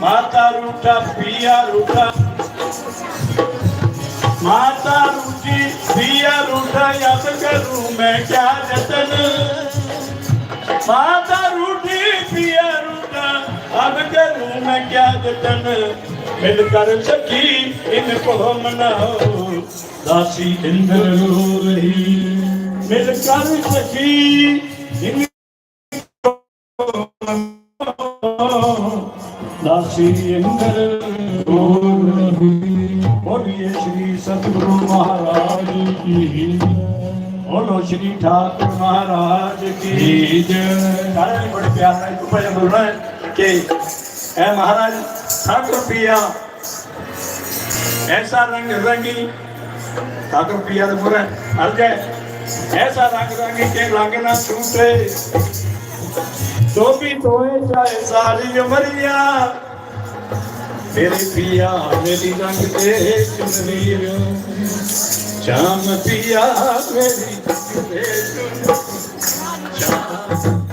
माता रूटा पिया रूटा माता रूठी दिया रूठा, याद करूँ मैं क्या जतन। माता रूठी पिया रूटा अब करूँ मैं क्या जतन। मिलकर सखी इनको हम ना हो। दासी इंद्र रो रही। मिलकर सखी दासी श्री ठाकुर महाराज की नारायण बड़े प्यार है कृपा से बोलना कि महाराज ठाकुर पिया, ऐसा रंग रंगी ठाकुर पिया तो पूरा हर जाए ऐसा रंग रंग के रंग ना छूटे। तो धोए तोए चाहे सारी उमरिया। मेरी पिया, मेरी रंग दे चाम पिया, मेरी रंग दे चुनरियो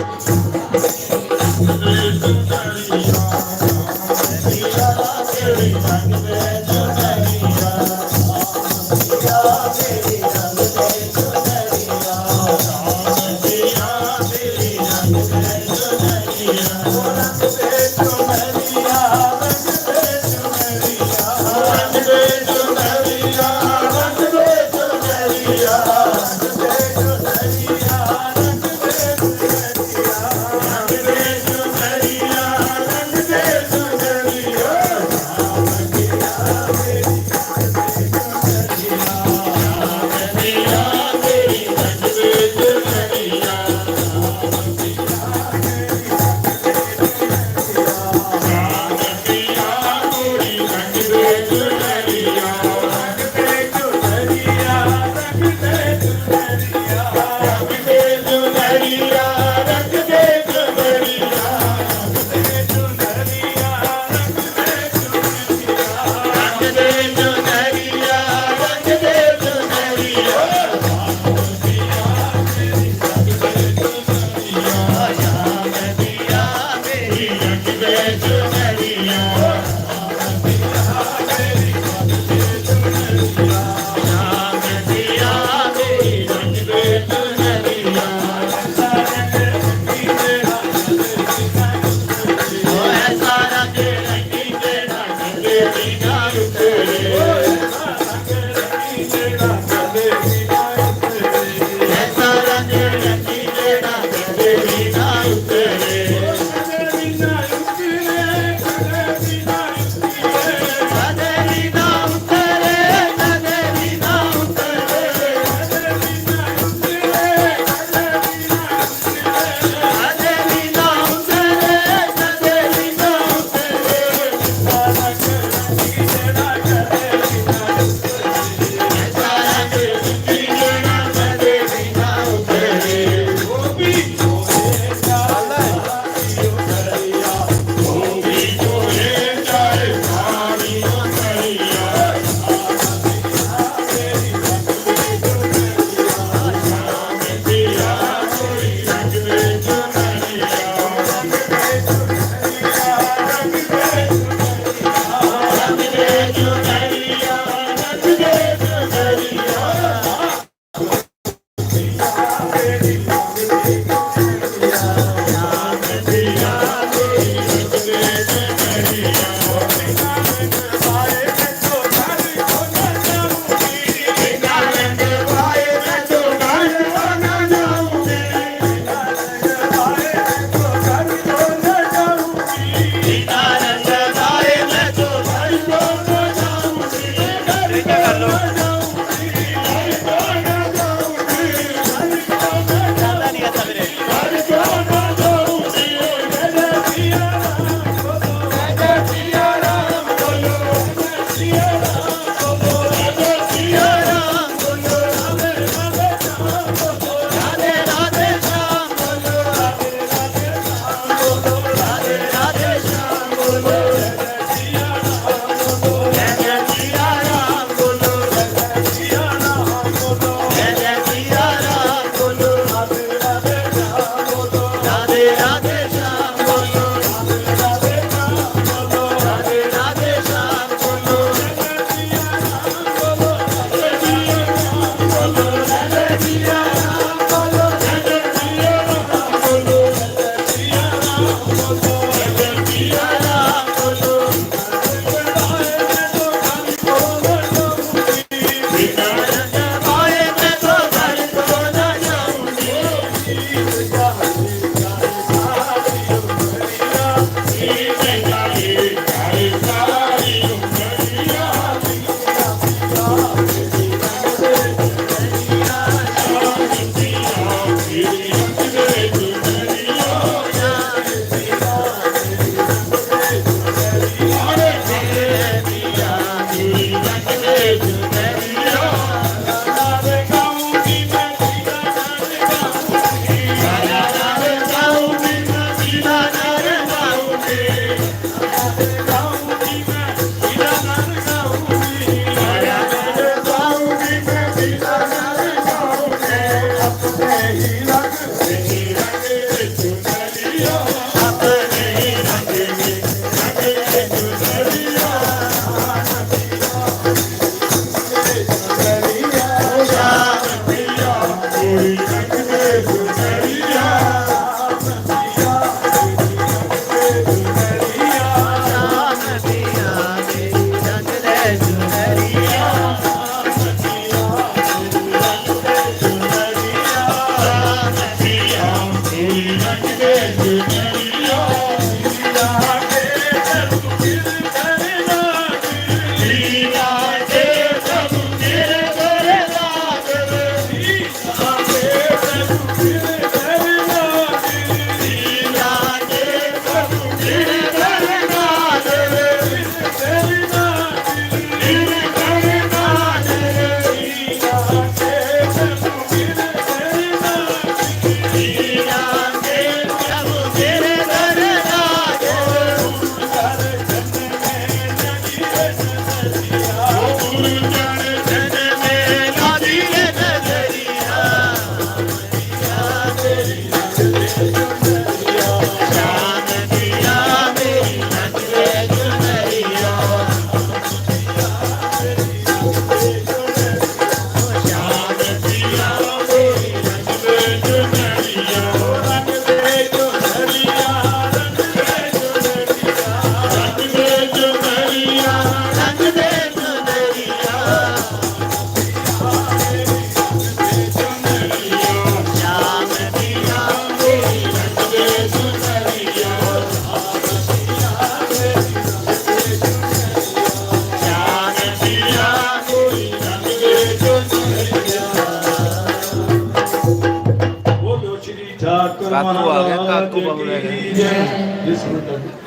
ਕਾਕੂ ਆ ਗਿਆ, ਕਾਕੂ ਬਾਬੂ ਲੈ ਗਏ।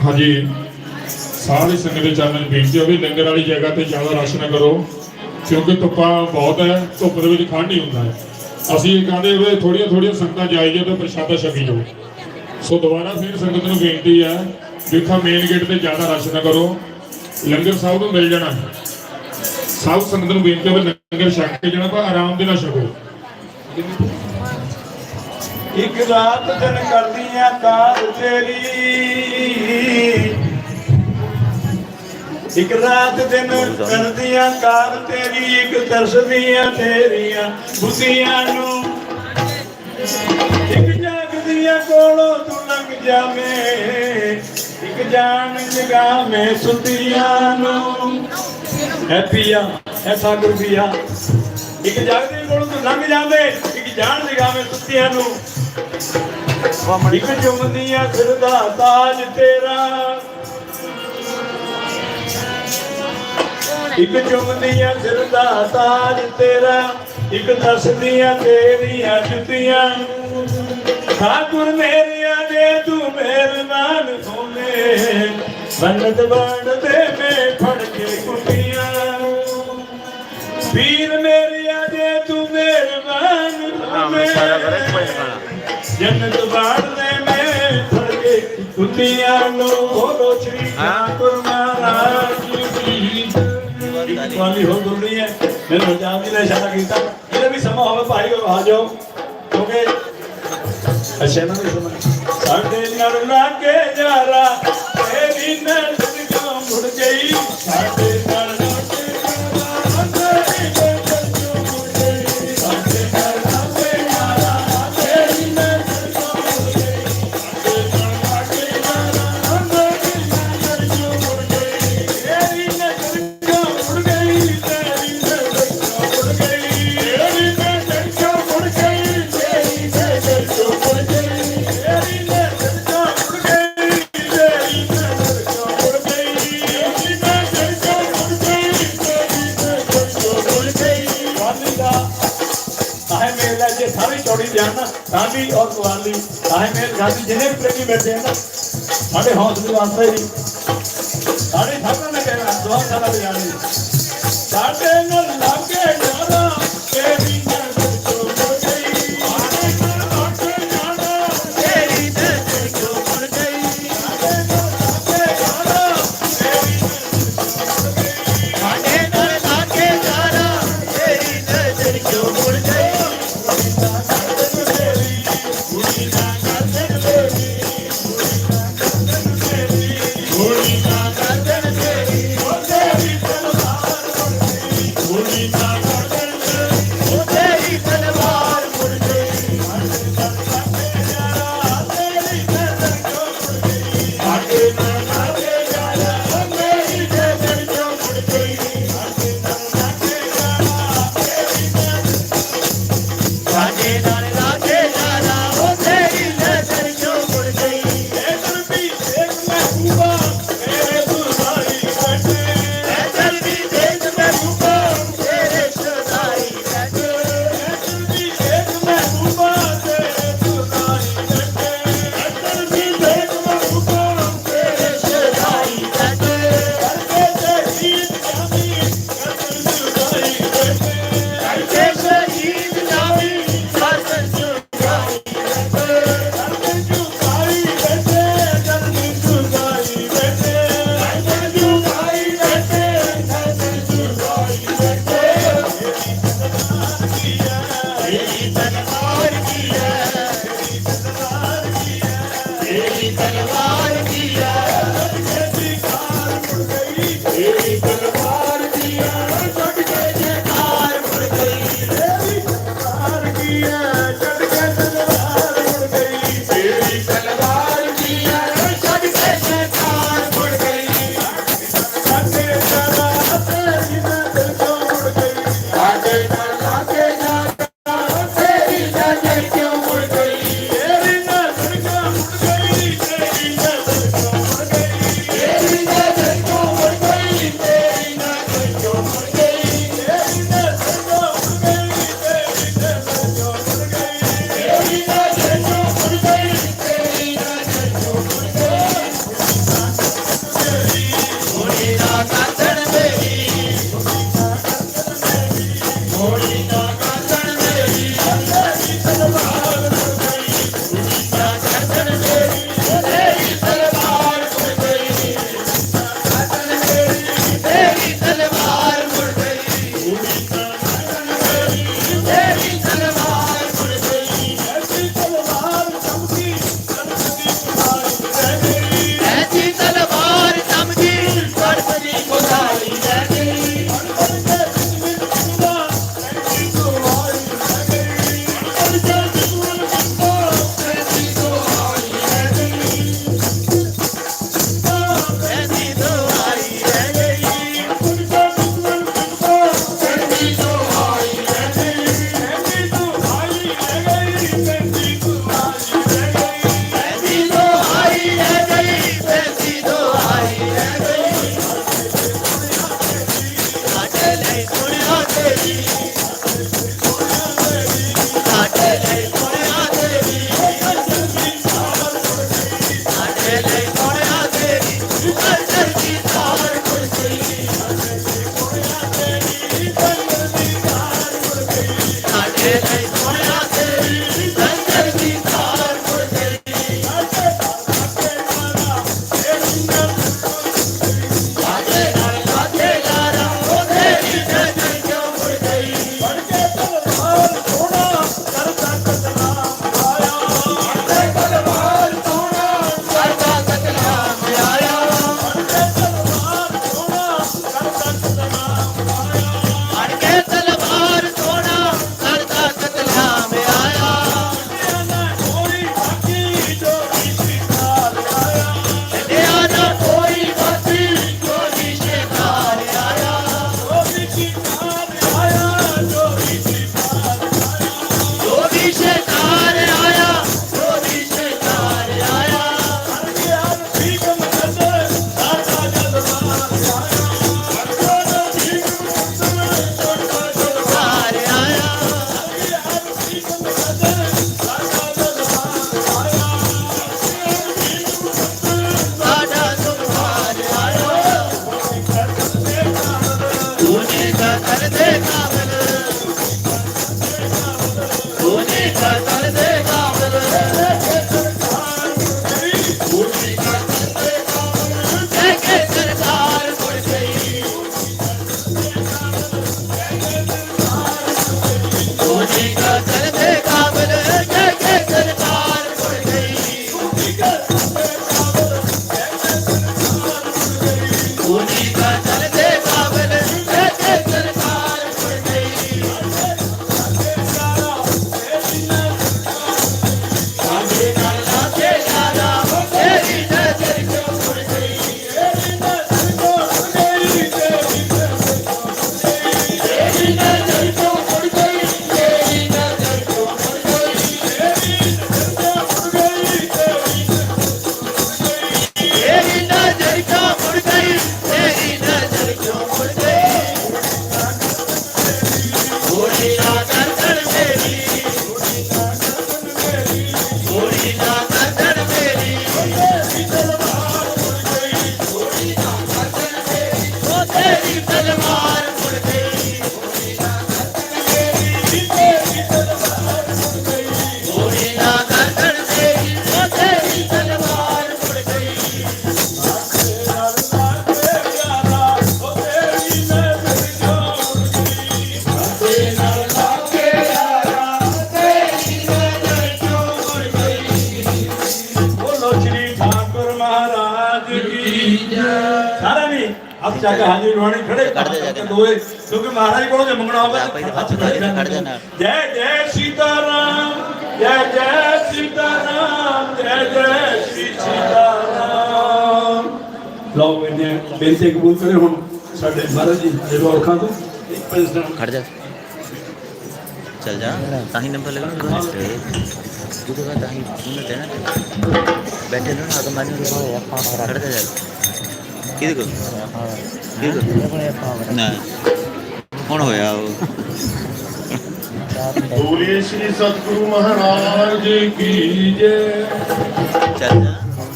ਹਾਂਜੀ ਸਾਰੀ ਸੰਗਤ ਦੇ ਚਰਨਾਂ 'ਚ ਬੇਨਤੀ ਹੋਵੇ ਲੰਗਰ ਵਾਲੀ ਜਗ੍ਹਾ ਤੇ ਜ਼ਿਆਦਾ ਰਸ਼ ਨਾ ਕਰੋ ਕਿਉਂਕਿ ਧੁੱਪਾਂ ਬਹੁਤ ਹੈ ਧੁੱਪ ਦੇ ਵਿੱਚ ਠੰਡ ਹੀ ਹੁੰਦਾ। ਹੈ ਅਸੀਂ ਇਹ ਕਹਿੰਦੇ ਹੋਏ ਥੋੜੀਆਂ ਥੋੜੀਆਂ ਸੰਗਤਾਂ ਜਾਈਏ ਤਾਂ ਪ੍ਰਸ਼ਾਦਾ ਛਕੀ ਜਾਓ। ਸੋ ਦੁਬਾਰਾ ਫਿਰ ਸੰਗਤ ਨੂੰ ਬੇਨਤੀ ਹੈ ਦੇਖਾ ਮੇਨ ਗੇਟ ਤੇ ਜ਼ਿਆਦਾ ਰਸ਼ ਨਾ ਕਰੋ। ਲੰਗਰ ਸਾਹਿਬ ਨੂੰ ਮਿਲ ਜਾਣਾ। ਸਭ ਸੰਗਤ ਨੂੰ ਬੇਨਤੀ ਹੋਵੇ ਲੰਗਰ ਛਕ ਕੇ ਜਾਣਾ ਪਰ ਆਰਾਮ ਦੇ ਨਾਲ ਛਕੋ। ਇੱਕ ਰਾਤ ਦਿਨ ਕਰਦੀਆਂ ਕਾਰ ਤੇਰੀ। ਇੱਕ ਰਾਤ ਦਿਨ ਕਰਦੀਆਂ ਕਾਰ ਤੇਰੀ, ਇੱਕ ਤਰਸਦੀਆਂ ਤੇਰੀਆਂ ਬੁੱਧੀਆਂ ਨੂੰ। ਇੱਕ ਜਾਗਦੀਆਂ ਕੋਲੋਂ ਤੂੰ ਲੰਘ ਜਾਵੇਂ, ਇੱਕ ਜਾਣ ਜਗਾਵੇਂ ਸੁੱਤੀਆਂ ਨੂੰ। ਹੈ ਪੀਆ ਐਸਾ ਗੁਰ ਪੀਆ। ਇੱਕ ਜਾਗਦੇ ਕੋਲੋਂ ਤੂੰ ਲੰਘ ਜਾਵੇ, ਇੱਕ ਜਾਣ ਜਗਾਵੇਂ ਸੁੱਤੀਆਂ ਨੂੰ। ਇੱਕ ਚੁੰਮਦੀਆਂ ਸਿਰ ਦਾ ਤਾਜ ਤੇਰਾ। ਇੱਕ ਚੁੰਮਦੀਆਂ ਸਿਰ ਦਾ ਤਾਜ ਤੇਰਾ। ਇੱਕ ਦੱਸਦੀਆਂ ਤੇਰੀਆਂ ਜੁੱਤੀਆਂ। ਠਾਕੁਰ ਮੇਰੀਆਂ ਦੇ ਤੂੰ ਮਿਹਰਬਾਨ ਹੋਵੇਂ ਬੰਨਤ ਬਣਦੇ ਮੈਂ ਫੜ ਕੇ ਕੁੱਟੀਆਂ। ਵੀਰ ਮੇਰੀਆਂ ਦੇ ਤੂੰ ਮਿਹਰਬਾਨ ਹੋਵੇਂ ਜੰਨਤ ਬਾੜਦੇ ਮੈਂ ਫੜ ਕੇ ਕੁੱਤੀਆਂ ਨੂੰ ਠਾਕੁਰ ਮਹਾਰਾਜ ਜੀ। ਇੱਕ ਵਾਲੀ ਹੋ ਗੁਰਨੀ ਹੈ। ਮੈਨੂੰ ਪੰਜਾਬ ਦੀ ਨੇ ਇਸ਼ਾਰਾ ਕੀਤਾ। ਇਹਦੇ ਵੀ ਸਮਾਂ ਹੋਵੇ ਭਾਈ ਉਹ ਆ ਜਾਓ। ਕਿਉਂਕਿ ਅੱਛਾ ਨਾ ਸਮਾਂ ਸਾਡੇ ਨਾਲ ਲਾਗੇ ਜਾਰਾ ਤੇਰੀ ਨਜ਼ਰ ਆਏ ਮੇਰੇ ਸਾਥੀ ਜਿਹਨੇ ਵੀ ਪ੍ਰੇਮੀ ਮਿਲਦੇ ਆ ਨਾ, ਸਾਡੇ ਹੌਸਲੇ ਵਾਸਤੇ ਹੀ ਸਾਡੇ ਸਾਥਾਂ ਨੇ ਕਹਿਣਾ ਦੋਹਾਂ ਸਾਡਾ ਬਿਆਨ ਸਾਡੇ ਨਾਲ Sita ਹੱਥ ਚੱਕ ਹਾਜ਼ਰੀ ਰਵਾਨੀ ਖੜੇ ਕੱਢ ਦੇ ਜਾ ਕੇ। ਦੋਏ ਕਿਉਂਕਿ ਮਹਾਰਾਜ ਕੋਲੋਂ ਜੇ ਮੰਗਣਾ ਹੋਵੇ ਜਾ ਭਾਈ ਤੇ ਹੱਥ ਖੜ ਜਾ, ਖੜ ਜਾ ਨਾਲ। ਜੈ ਜੈ ਸੀਤਾਰਾਮ ਜੈ ਜੈ ਸੀਤਾਰਾਮ ਜੈ ਜੈ ਸ਼੍ਰੀ ਸੀਤਾਰਾਮ ਲਓ ਇਹਨੇ ਬੇਨਤੀ ਕਬੂਲ ਕਰੇ ਹੁਣ ਸਾਡੇ ਮਹਾਰਾਜ ਜੀ ਜਰੂਰ ਖਾਂ ਤੋਂ ਇੱਕ ਪੰਜ ਖੜ ਜਾ ਚੱਲ ਜਾ ਤਾਂ ਹੀ ਨੰਬਰ ਲੱਗਣਾ ਉਹਦੇ ਬਾਅਦ ਤਾਂ ਹੀ ਉਹਨੇ ਦੇਣਾ ਬੈਠੇ ਨਾ ਆਗ ਮਾਨੀ ਖੜ ਜਾ ਕਿਹਦੇ ਕੋਲ ਕਿਹਦੇ ਕੋਲ ਨਾ ਹੁਣ ਹੋਇਆ? ਉਹ ਬੋਲੇ ਸ੍ਰੀ ਸਤਿਗੁਰੂ ਮਹਾਰਾਜ ਕੀ ਜੈ ਚੱਲ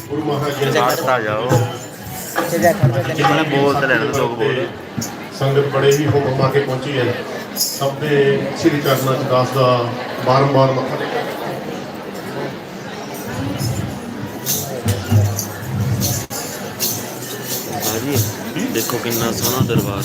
ਗੁਰੂ ਮਹਾਰਾਜ ਖੜਦਾ ਜਾਓ ਜਿਵੇਂ ਬੋਲ ਤੇ ਲੈਣਾ ਲੋਕ ਬੋਲ ਸੰਗਤ ਬੜੇ ਹੀ ਹੁਕਮ ਕੇ ਪਹੁੰਚੀ ਹੈ ਸਭ ਦੇ ਸ੍ਰੀ ਚਰਨਾਂ ਚ ਦਾਸ ਦਾ ਬਾਰੰਬਾਰ ਮੱਥਾ ਟੇਕਿਆ देखो किन्ना सोहना दरबार